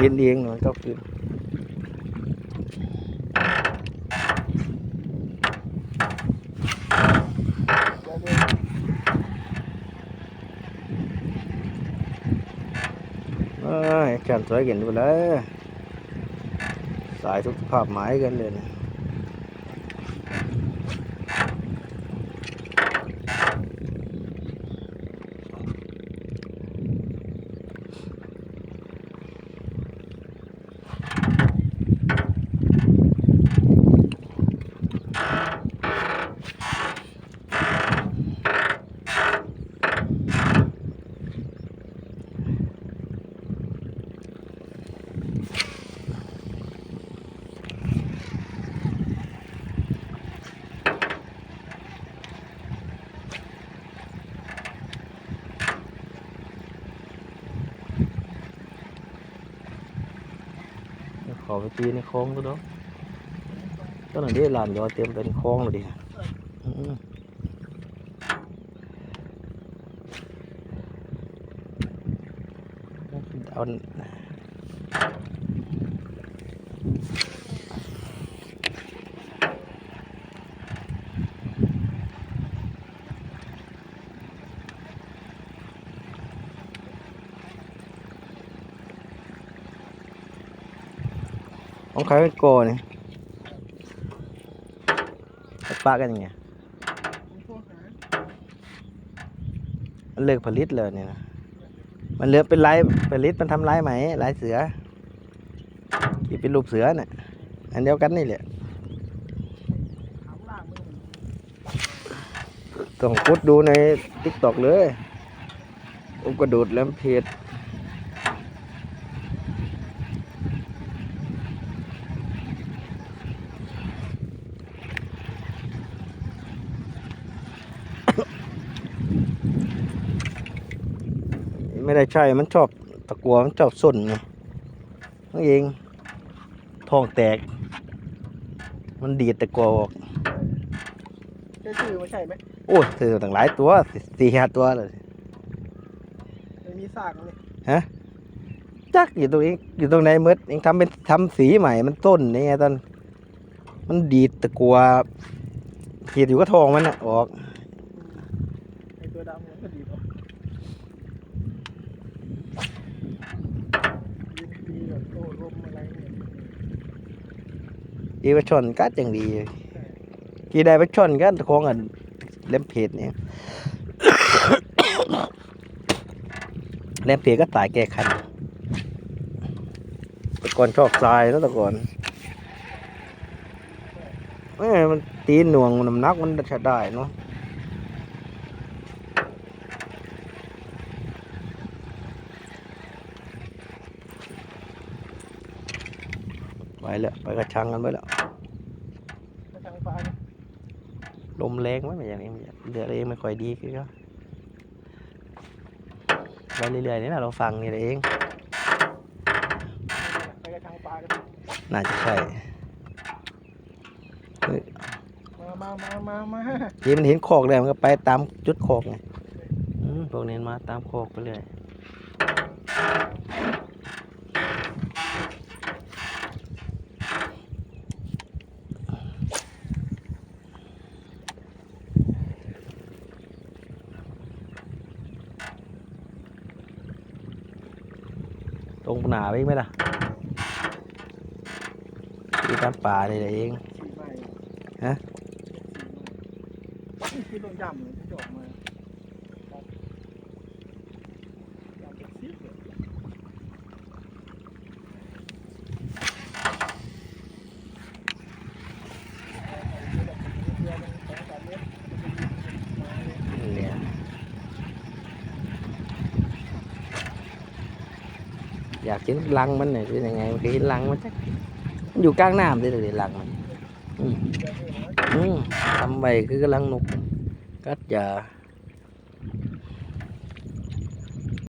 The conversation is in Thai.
เห็นเองมันก็คือแขนสวยเกินไปเลยสายทุกภาพหมายกันเลยนะ ขอไปตีในคลองก็ได้ตอนนั้นที่ลานยอเตรียมเป็นคลองเลยดิอืมเอา ของใครเป็นโกนี่ปะกันยังไงมันเลิกผลิตเลยเนี่ยนะมันเลือเป็นลายผลิตมันทำลายไหมลายเสือที่เป็นรูปเสือน่ะอันเดียวกันนี่แหละต้องกดดูในทิกตอกเลยอุกระโดดแล้วเพจ ไม่ได้ใช่มันชอบตะกัวมันชอบส้นไงนั่นเองท้องแตก มันดีดตะกัวออกใช่ชื่อไม่ใช่ไหมโอ้ยซื้อตั้งหลายตัวสี่สี่ห้าตัวเลยไม่มีซากเลยจักอยู่ตรงนี้อยู่ตรงไหนมืดเองทำเป็นทำสีใหม่มันต้นนี่ไงตอนมันดีดตะกัวขีดอยู่ก็ทองมันน่ะออกไอตัวดำมันก็ดีเนาะ ยิงปีแบบโต้ลมอะไรเนี่ยดีไปชนกัดอย่างดีกี่ได้ไปชนกันของอันเล่มเพจเนี่ยเล่มเพจก็ตายแก้คันแต่ก่อนชอบทรายแล้วแต่ก่อนเอ้ยมันตีนหน่วงน้ำหนักมันจะได้เนาะ แล้วไปกระชังกันไปแล้วกระชังปลาเนี่ยลมแรงไหมอย่างนี้เรือเองไม่ค่อยดีคือก็ไปเรื่อยๆนี่นะเราฟังนี่เองไปกระชังปลากันน่าจะใช่มามามามามาที่มันเห็นโคอกเลยมันก็ไปตามจุดโคอกไงอืมพวกนี้มาตามโคอกไปเรื่อย งหนาไปอีกไหมล่ะที่ตามป่านี่แหละเองสีใหม่ฮะนี่คือต้องยำเลยที่จะออกมาครับยำเป็นซีดเลย เนี่ย อยากเห็นรังมันเนี่ยเป็นยังไงมันเคยเห็นรังมันจักมันอยู่กลางน้ำเลยเลยรังมันอืมอืมทำไปคือกำลังนกกัดยา